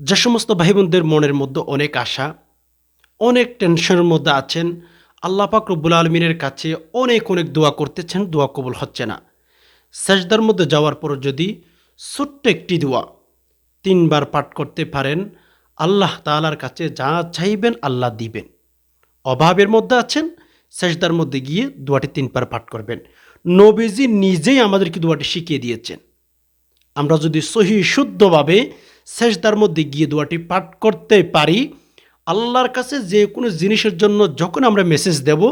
যে সমস্ত ভাই বোনদের মনের মধ্যে অনেক আশা, অনেক টেনশনের মধ্যে আছেন, আল্লাহ পাক রব্বুল আলমিনের কাছে অনেক অনেক দোয়া করতেছেন, দোয়া কবুল হচ্ছে না। সেজদার মধ্যে যাওয়ার পর যদি ছোট্ট একটি দোয়া তিনবার পাঠ করতে পারেন, আল্লাহ তাআলার কাছে যা চাইবেন আল্লাহ দিবেন। অভাবের মধ্যে আছেন, সেজদার মধ্যে গিয়ে দোয়াটি তিনবার পাঠ করবেন। নবীজি নিজেই আমাদেরকে দোয়াটি শিখিয়ে দিয়েছেন। আমরা যদি সহি শুদ্ধভাবে সেজদার মধ্যে গিয়ে দোয়াটি পাঠ করতে পারি। আল্লাহর কাছে যে কোনো জিনিসের জন্য যখন আমরা মেসেজ দেব,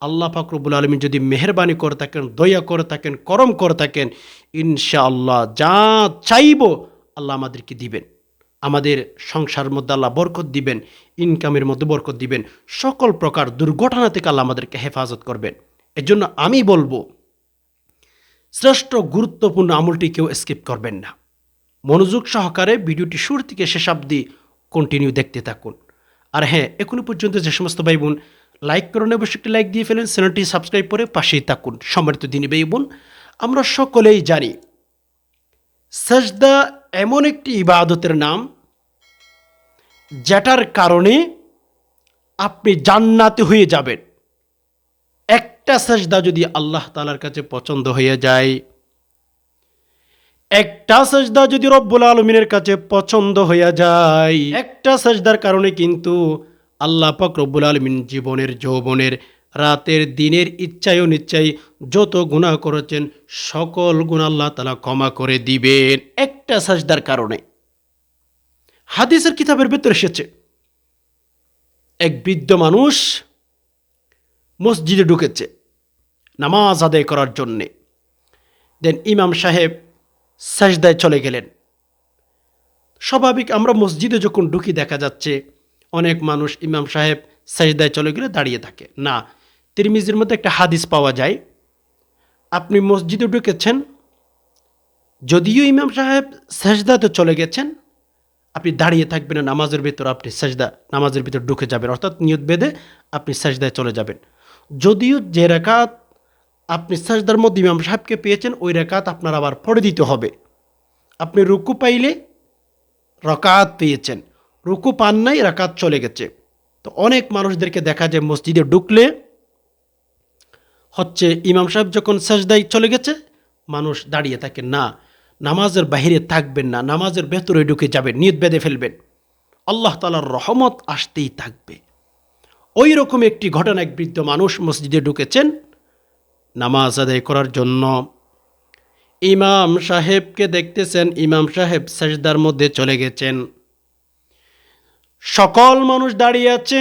আল্লাহ ফাকরবুল আলমী যদি মেহরবানি করে থাকেন, দয়া করে থাকেন, করম করে থাকেন, ইনশাআল্লাহ যা চাইব আল্লাহ আমাদেরকে দিবেন। আমাদের সংসার মধ্যে আল্লাহ বরকত দিবেন ইনকামের মধ্যে বরকত দিবেন, সকল প্রকার দুর্ঘটনা থেকে আল্লাহ আমাদেরকে হেফাজত করবেন। এজন্য আমি বলব, শ্রেষ্ঠ গুরুত্বপূর্ণ আমলটি কেউ স্কিপ করবেন না। মনোযোগ সহকারে ভিডিওটি শুরু থেকে শেষ অবধি কন্টিনিউ দেখতে থাকুন। আর হ্যাঁ এখনও পর্যন্ত যে সমস্ত ভাই বোন লাইক করেন, অবশ্যই একটি লাইক দিয়ে ফেলেন, চ্যানেলটি সাবস্ক্রাইব করে পাশেই থাকুন। সম্মানিত দিনী ভাই বোন আমরা সকলেই জানি, সেজদা এমন একটি ইবাদতের নাম, যেটার কারণে আপনি জান্নাতে হয়ে যাবেন। একটা সেজদা যদি আল্লাহ তালার কাছে পছন্দ হয়ে যায় একটা সেজদা যদি রব্বুল আলমিনের কাছে পছন্দ হয়ে যায়, একটা সেজদার কারণে কিন্তু আল্লাহ পাক রব্বুল আলমিন জীবনের যৌবনের, রাতের দিনের ইচ্ছায় অনিচ্ছায় যত গুণা করেছেন, সকল গুণ আল্লাহ তালা ক্ষমা করে দিবেন। একটা সাজদার কারণে। হাদিসের কিতাবের ভেতর এসেছে, এক বৃদ্ধ মানুষ মসজিদে ঢুকেছে, নামাজ আদায় করার জন্যে। দেন ইমাম সাহেব সাজদায় চলে গেলেন। স্বাভাবিক আমরা মসজিদে যখন ঢুকি, দেখা যাচ্ছে অনেক মানুষ ইমাম সাহেব সাজদায় চলে গেলে দাঁড়িয়ে থাকে। না, তিরমিজির মধ্যে একটা হাদিস পাওয়া যায়, আপনি মসজিদে ঢুকেছেন, যদিও ইমাম সাহেব সাজদাতে চলে গেছেন, আপনি দাঁড়িয়ে থাকবেন নামাজের ভিতর আপনি সাজদা, নামাজের ভিতর ঢুকে যাবেন, অর্থাৎ নিয়ত বেঁধে আপনি সাজদায় চলে যাবেন। যদিও যে রেখাত আপনি সাজদার মধ্যে ইমাম সাহেবকে পেয়েছেন, ওই রেকাত আপনার আবার পড়ে দিতে হবে। আপনি রুকু পাইলে রকাত পেয়েছেন। রুকু পান নাই, রাকাত চলে গেছে। তো অনেক মানুষদেরকে দেখা যায় মসজিদে ঢুকলে হচ্ছে ইমাম সাহেব যখন সাজদাই চলে গেছে, মানুষ দাঁড়িয়ে থাকে, না, নামাজের বাহিরে থাকবেন না, নামাজের ভেতরে ঢুকে যাবেন, নিয়ত বেঁধে ফেলবেন। আল্লাহ তালার রহমত আসতেই থাকবে। ওই রকম একটি ঘটনা এক বৃদ্ধ মানুষ মসজিদে ঢুকেছেন নামাজ আদায় করার জন্য। ইমাম সাহেবকে দেখতেছেন, ইমাম সাহেব সাজদার মধ্যে চলে গেছেন। সকল মানুষ দাঁড়িয়ে আছে,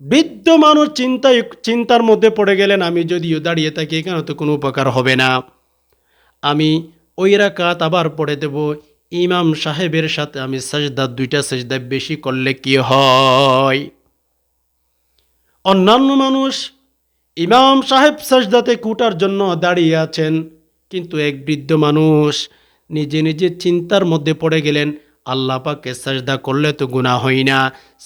বৃদ্ধ মানুষ চিন্তায় চিন্তার মধ্যে পড়ে গেলেন, আমি যদিও দাঁড়িয়ে থাকি, এখানে তো কোনো উপকার হবে না। আমি ওই রাকাত আবার পড়ে দেব, ইমাম সাহেবের সাথে আমি সাজদা, দুইটা সাজদা বেশি করলে কি হয়? অন্যান্য মানুষ ইমাম সাহেব সাজদাতে কুটার জন্য দাঁড়িয়ে আছেন, কিন্তু এক বৃদ্ধ মানুষ নিজে নিজে চিন্তার মধ্যে পড়ে গেলেন, আল্লাহ পাকে সাজদা করলে তো গুণা হয় না,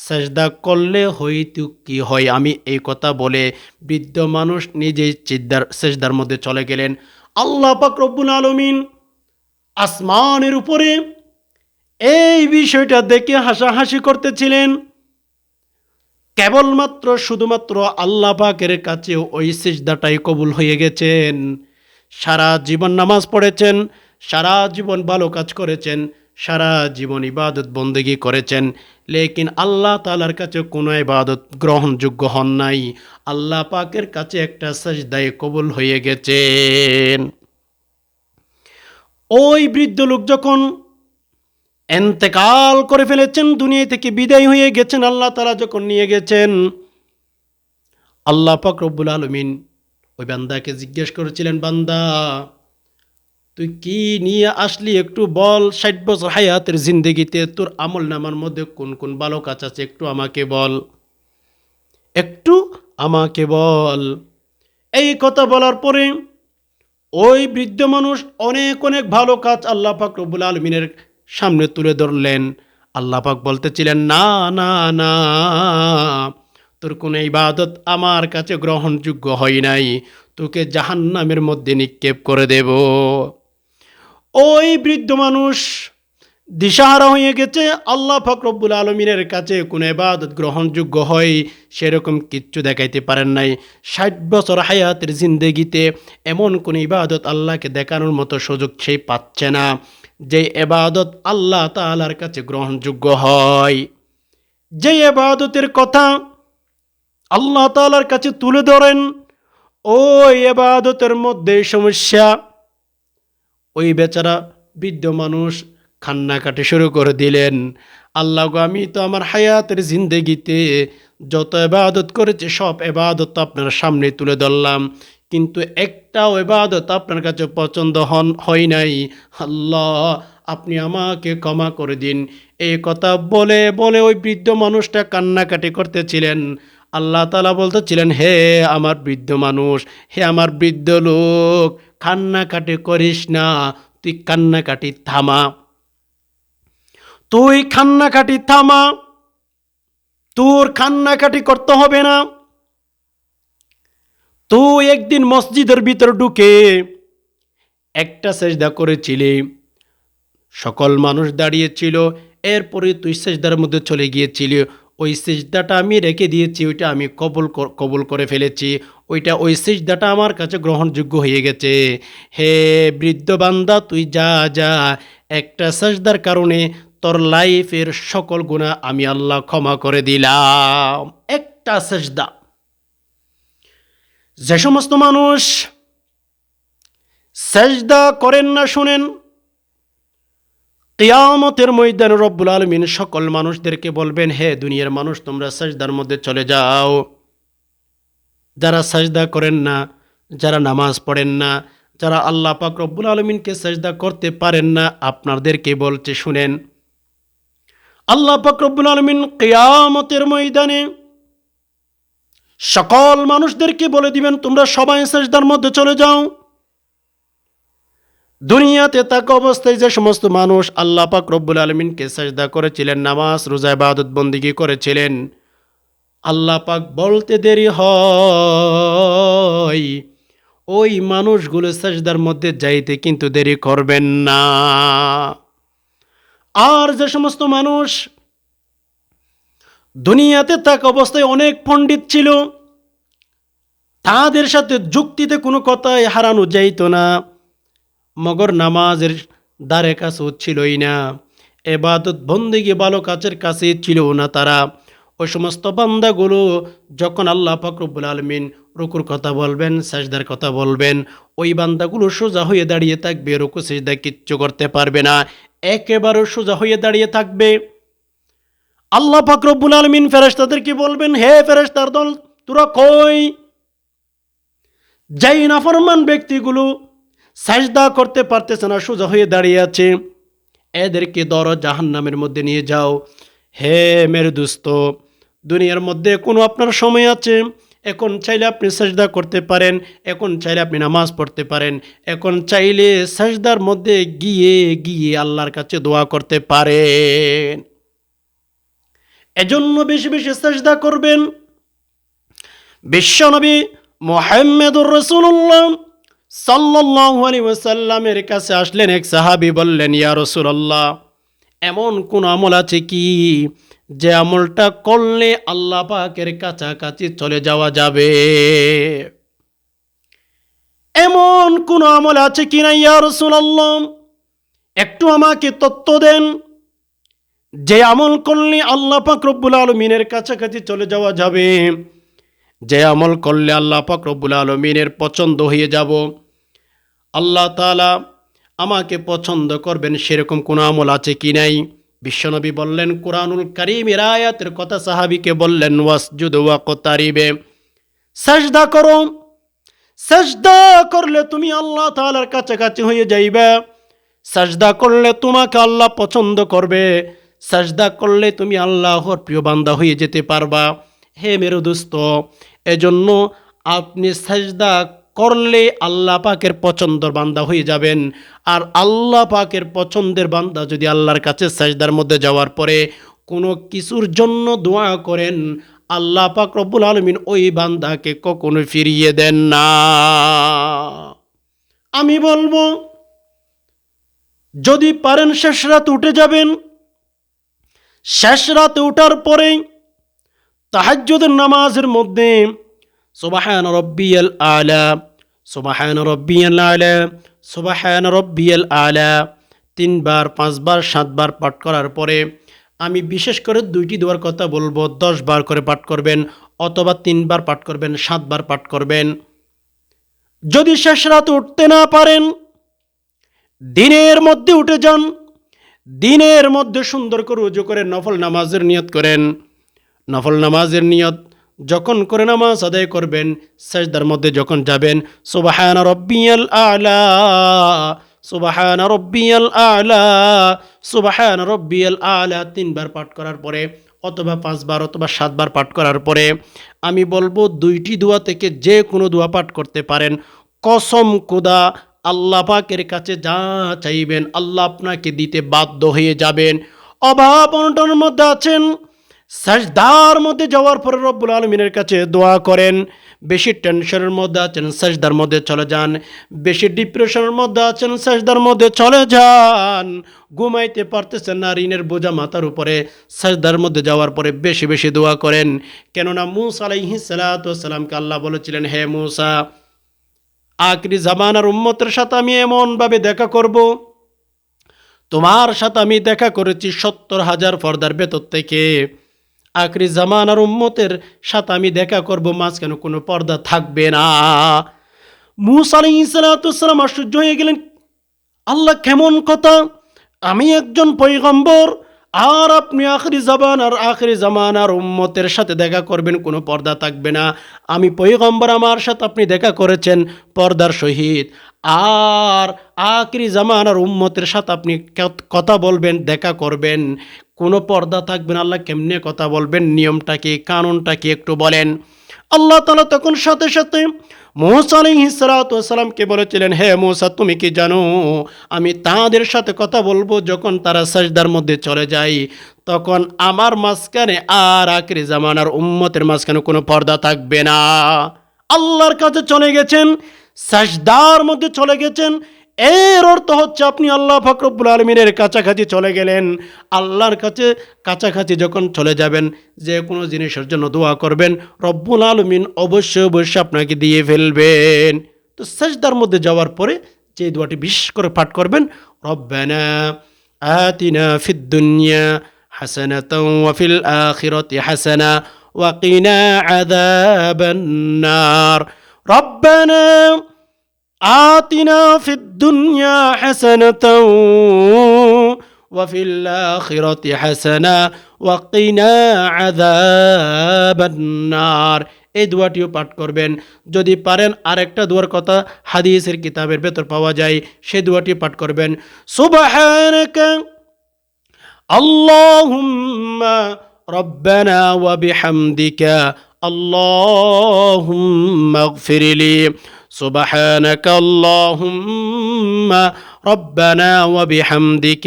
সাজদা করলে হইতু কি হয়? আমি এই কথা বলে বৃদ্ধ মানুষ নিজেই চিদ্দার সেজদার মধ্যে চলে গেলেন। আল্লাহ পাক রব্বুল আলমিন আসমানের উপরে এই বিষয়টা দেখে হাসাহাসি করতেছিলেন। কেবলমাত্র, শুধুমাত্র আল্লাহ পাকের কাছে ওই সিজদাটাই কবুল হয়ে গেছেন। সারা জীবন নামাজ পড়েছেন, সারা জীবন ভালো কাজ করেছেন, সারা জীবন ইবাদত বন্দেগি করেছেন। লেকিন আল্লাহ তালার কাছে কোনো ইবাদত গ্রহণযোগ্য হন নাই। আল্লাহ পাকের কাছে একটা সাজদায় কবুল হয়ে গেছেন। ওই বৃদ্ধ লোক যখন এন্তেকাল করে ফেলেছেন, দুনিয়া থেকে বিদায় হয়ে গেছেন, আল্লাহ তালা যখন নিয়ে গেছেন, আল্লাহ পাক রব্বুল আলমিন ওই বান্দাকে জিজ্ঞেস করেছিলেন, বান্দা, তুই কি নিয়ে আসলি একটু বল, ষাট বছর হায়াতের জিন্দগিতে, তোর আমল নামার মধ্যে কোন কোন ভালো কাজ আছে একটু আমাকে বল। একটু আমাকে বল। এই কথা বলার পরে ওই বৃদ্ধ মানুষ অনেক অনেক ভালো কাজ আল্লাহ পাক রব্বুল আলমিনের সামনে তুলে ধরলেন। আল্লাহ পাক বলতেছিলেন, না না না, তোর কোনো ইবাদত আমার কাছে গ্রহণযোগ্য হয় নাই। তোকে জাহান্নামের মধ্যে নিক্ষেপ করে দেব। ওই বৃদ্ধ মানুষ দিশাহারা হয়ে গেছে। আল্লাহ ফকরব্বুল আলমিনের কাছে কোনো এবাদত গ্রহণযোগ্য হয় সেরকম কিচ্ছু দেখাইতে পারেন নাই। ষাট বছর হায়াতের জিন্দেগিতে এমন কোনো ইবাদত আল্লাহকে দেখানোর মতো সুযোগ সেই পাচ্ছে না। যে এবাদত আল্লাহ তালার কাছে গ্রহণযোগ্য হয়। যে এবাদতের কথা আল্লাহ তালার কাছে তুলে ধরেন, ওই এবাদতের মধ্যে সমস্যা। ওই বেচারা বৃদ্ধ মানুষ কান্নাকাটি শুরু করে দিলেন, আল্লাহ আমি তো আমার হায়াতের জিন্দেগিতে যত এবাদত করেছে, সব এবাদত আপনার সামনে তুলে ধরলাম। কিন্তু একটাও এবাদত আপনার কাছে পছন্দ হন, হয় নাই। আল্লাহ, আপনি আমাকে ক্ষমা করে দিন। এই কথা বলে বলে ওই বৃদ্ধ মানুষটা কান্নাকাটি করতেছিলেন। আল্লাহ তালা বলতেছিলেন, হে আমার বৃদ্ধ মানুষ, হে আমার বৃদ্ধ লোক, কান্নাকাটি করিস না, তুই কান্নাকাটি থামা। তুই কান্নাকাটি থামা, তোর কান্নাকাটি করতে হবে না। তুই একদিন মসজিদের ভিতর ঢুকে একটা সেজদা করেছিলি। সকল মানুষ দাঁড়িয়েছিল, এরপরে তুই সেজদার মধ্যে চলে গিয়েছিলি। ওই সেজদাটা আমি রেখে দিয়েছি, ওইটা আমি কবল কবুল করে ফেলেছি। ওইটা ওই সেজদাটা আমার কাছে গ্রহণযোগ্য হয়ে গেছে। হে বৃদ্ধ বান্দা, তুই যা যা। একটা সেজদার কারণে তোর লাইফের সকল গুণা আমি আল্লাহ ক্ষমা করে দিলাম। একটা সেজদা। যে সমস্ত মানুষ সেজদা করেন না শুনেন, কিয়ামতের ময়দান রব্বুল আলমিন সকল মানুষদেরকে বলবেন, হে দুনিয়ার মানুষ, তোমরা সাজদার মধ্যে চলে যাও। যারা সাজদা করেন না, যারা নামাজ পড়েন না, যারা আল্লাহ পাক রব্বুল আলমিনকে সাজদা করতে পারেন না, আপনাদেরকে বলছে, শুনেন, আল্লাহ পাক রব্বুল আলমিন কিয়ামতের ময়দানে সকল মানুষদেরকে বলে দিবেন, তোমরা সবাই সাজদার মধ্যে চলে যাও। দুনিয়াতে থাকা অবস্থায় যে সমস্ত মানুষ আল্লাহ পাক রব্বুল আলমিনকে সাজদা করেছিলেন, নামাজ, রোজা বাদত বন্দিগি করেছিলেন, আল্লাহ পাক বলতে দেরি হয়। ওই মানুষগুলো সাজদার মধ্যে যাইতে কিন্তু দেরি করবেন না। আর যে সমস্ত মানুষ দুনিয়াতে থাকা অবস্থায় অনেক পণ্ডিত ছিল। তাদের সাথে যুক্তিতে কোনো কথাই হারানো যাইতো না। মগর নামাজের দ্বারে কাছে ছিলই না। এবাদত বন্দিগি ভালো কাছের কাছে ছিল না তারা। ওই সমস্ত বান্দাগুলো যখন আল্লাহ ফকরবুল আলমিন রুকুর কথা বলবেন, সাজদার কথা বলবেন, ওই বান্দাগুলো সোজা হয়ে দাঁড়িয়ে থাকবে, রুকু, সেজদা কিচ্ছু করতে পারবে না। একেবারে সোজা হয়ে দাঁড়িয়ে থাকবে। আল্লাহ ফকরবুল আলমিন ফেরেস্তাদেরকে বলবেন? হে ফেরেস্তার দল, তোরা কই? যাই নাফরমান ব্যক্তিগুলো সাজদা করতে পারতেছে না, সোজা হয়ে দাঁড়িয়ে আছে, এদেরকে দর জাহান্নামের মধ্যে নিয়ে যাও। হে মেরে দুস্ত, দুনিয়ার মধ্যে কোনো আপনার সময় আছে? এখন চাইলে আপনি সাজদা করতে পারেন, এখন চাইলে আপনি নামাজ পড়তে পারেন, এখন চাইলে সাজদার মধ্যে গিয়ে গিয়ে আল্লাহর কাছে দোয়া করতে পারেন। এজন্য বেশি বেশি সাজদা করবেন। বিশ্বনবী মোহাম্মদুর রসুল্লাহ সাল্লাল্লাহু আলাইহি ওয়াসাল্লামের কাছে আসলেন, এক সাহাবী বললেন, ইয়া রাসূলুল্লাহ, এমন কোন আমল আছে কি যে আমলটা করলে আল্লাহ পাকের কাছাকাছি চলে যাওয়া যাবে? এমন কোন আমল আছে কি না, ইয়া রাসূলুল্লাহ, একটু আমাকে তত্ত্ব দেন। যে আমল করলে আল্লাহ পাক রব্বুল আলমিনের কাছাকাছি চলে যাওয়া যাবে, যে আমল করলে আল্লাহ পাক রব্বুল আলমিনের পছন্দ হয়ে যাব, আল্লাহ তালা আমাকে পছন্দ করবেন সেরকম কোনো আমল আছে কি নাই? বিশ্বনবী বললেন, কোরআনুল কারিমের আয়াতের কথা সাহাবিকে বললেন, ওয়াসজুদ ওয়াকতারিবে সাজদা করো। সাজদা করলে তুমি আল্লাহ তাআলার কাছাকাছি হয়ে যাইবে। সাজদা করলে তোমাকে আল্লাহ পছন্দ করবে। সাজদা করলে তুমি আল্লাহর প্রিয় বান্দা হয়ে যেতে পারবা। হে মেরু দোস্ত, এজন্য আপনি সাজদা করলে আল্লাহ পাকের পছন্দর বান্দা হয়ে যাবেন। আর আল্লাহ পাকের পছন্দের বান্দা যদি আল্লাহর কাছে সাজদার মধ্যে যাওয়ার পরে কোনো কিছুর জন্য দোয়া করেন, আল্লাহ পাক রব্বুল আলমিন ওই বান্দাকে কখনো ফিরিয়ে দেন না। আমি বলব, যদি পারেন শেষ রাত উঠে যাবেন শেষ রাতে ওঠার পরে তাহাজ্জুদের নামাজের মধ্যে সুবাহান রব্বিয়াল আলা, সুবাহান রব্বিয়াল আলা, সুবাহান রব্বিয়াল আলা তিনবার, পাঁচবার, সাতবার পাঠ করার পরে আমি বিশেষ করে দুইটি দেওয়ার কথা বলব। দশ বার করে পাঠ করবেন অথবা তিনবার পাঠ করবেন, সাতবার পাঠ করবেন। যদি শেষ রাত উঠতে না পারেন, দিনের মধ্যে উঠে যান। দিনের মধ্যে সুন্দর করে উজু করে নফল নামাজের নিয়ত করেন। নফল নামাজের নিয়ত যখন করে নামাজ আদায় করবেন, সেজদার মধ্যে যখন যাবেন, সুবাহান রব্বিয়াল আলা, সুবাহান রব্বিয়াল আলা, সুবাহান রব্বিয়াল আলা তিনবার পাঠ করার পরে, অথবা পাঁচবার অথবা সাতবার পাঠ করার পরে, আমি বলব দুইটি দোয়া থেকে যে কোনো দোয়া পাঠ করতে পারেন। কসম কুদা আল্লাহ পাকের কাছে যা চাইবেন আল্লাহ আপনাকে দিতে বাধ্য হয়ে যাবেন। অভাব অনটনের মধ্যে আছেন। সাজদার মধ্যে যাওয়ার পরে রব্বুল আলমিনের কাছে দোয়া করেন। বেশি টেনশনের মধ্যে আছেন, সাজদার মধ্যে চলে যান। বেশি ডিপ্রেশনের মধ্যে আছেন, সাজদার মধ্যে চলে যান। ঘুমাইতে পারতেছেন না, ঋণের বোঝা মাথার উপরে। সাজদার মধ্যে যাওয়ার পরে বেশি বেশি দোয়া করেন। কেননা মুসা আলাইহি সালাতামকে আল্লাহ বলেছিলেন, হে মুসা আখরি জামানার উম্মতের সাথে আমি এমনভাবে দেখা করব। তোমার সাথে আমি দেখা করেছি সত্তর হাজার ফর্দার ভেতর থেকে। আখরি জামানার উম্মতের সাথে আমি দেখা করব, মাঝখানে কোনো পর্দা থাকবে না। মুসা আলী ইসালাতাম আশ্চর্য হয়ে গেলেন। আল্লাহ কেমন কথা? আমি একজন পৈগম্বর আর আপনি আখরি জবান আর আখরি জামান আর উম্মতের সাথে দেখা করবেন, কোনো পর্দা থাকবে না। আমি পৈগম্বর আমার সাথে আপনি দেখা করেছেন, পর্দার সহিত। আর আখরি জামান আর উম্মতের সাথে আপনি কথা বলবেন, দেখা করবেন। কোনো পর্দা থাকবে না, আল্লাহ কেমনে কথা বলবেন, নিয়মটা কি, কানুনটা কি একটু বলেন। আল্লাহ তালা তখন সাথে সাথে মোসা আলহিসালামকে বলেছিলেন, হে মোসা, তুমি কি জানো? আমি তাদের সাথে কথা বলব যখন তারা সাজদার মধ্যে চলে যায়। তখন আমার মাঝখানে আর আখরি জামানার উম্মতের মাঝখানে কোনো পর্দা থাকবে না। আল্লাহর কাছে চলে গেছেন, সাজদার মধ্যে চলে গেছেন এর অর্থ হচ্ছে আপনি আল্লাহ ফকরবুল আলমিনের কাছাকাছি চলে গেলেন। আল্লাহর কাছে কাছাকাছি যখন চলে যাবেন, যে কোনো জিনিসের জন্য দোয়া করবেন, রব্বুল আলমিন অবশ্যই অবশ্যই আপনাকে দিয়ে ফেলবেন। তো শেষদার মধ্যে যাওয়ার পরে যে দোয়াটি বিশেষ করে পাঠ করবেন, রব্বানা আতিনা ফিদ্দুনিয়া হাসানাত ওয়াফিল আখিরতি হাসানা ওয়াকিনা আদাবান্নার রব্বানা آتنا في الدنيا حسنة وفي الآخرة حسنة وقنا عذاب النار এই দোয়াটিও পাঠ করবেন যদি পারেন আরেকটা দোয়ার কথা হাদিসের কিতাবের ভেতর পাওয়া যায় সেই দোয়াটি পাঠ করবেন সুবহানাকা اللهم ربنا وبحمدك اللهم اغفر لي سبحانك اللهم ربنا وبحمدك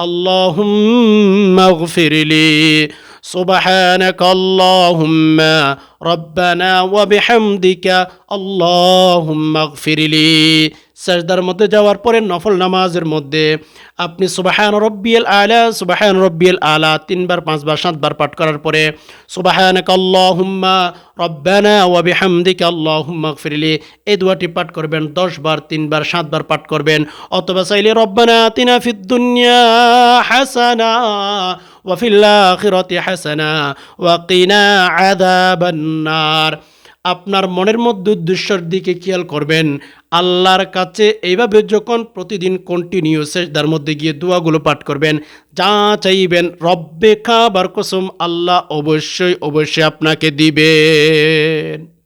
اللهم اغفر لي. سبحانك اللهم ربنا وبحمدك اللهم اغفر لي. সাজদার মধ্যে যাওয়ার পরে নফল নামাজের মধ্যে আপনি সুবাহান রব্বিয়াল আলা, সুবাহান রব্বিয়াল আলা, তিনবার, পাঁচবার, সাতবার পাঠ করার পরে সুবাহান আল্লাহুম্মা রব্বানা ওয়া বিহামদিকা আল্লাহুম্মা গফিরলি। এই দোয়াটি পাঠ করবেন দশ বার তিনবার, সাতবার পাঠ করবেন। অথবা চাইলে রব্বানা ফিদ দুনিয়া হাসানা ওয়া ফিল আখিরাতি হাসানা ওয়া কিনা আযাবান নার। আপনার মনের মধ্যে উদ্দেশ্যের দিকে খেয়াল করবেন আল্লাহর কাছে এইভাবে যখন প্রতিদিন কন্টিনিউ তার মধ্যে গিয়ে দোয়াগুলো পাঠ করবেন, যা চাইবেন, রব্বে খাবার কসম, আল্লাহ অবশ্যই অবশ্যই আপনাকে দিবেন।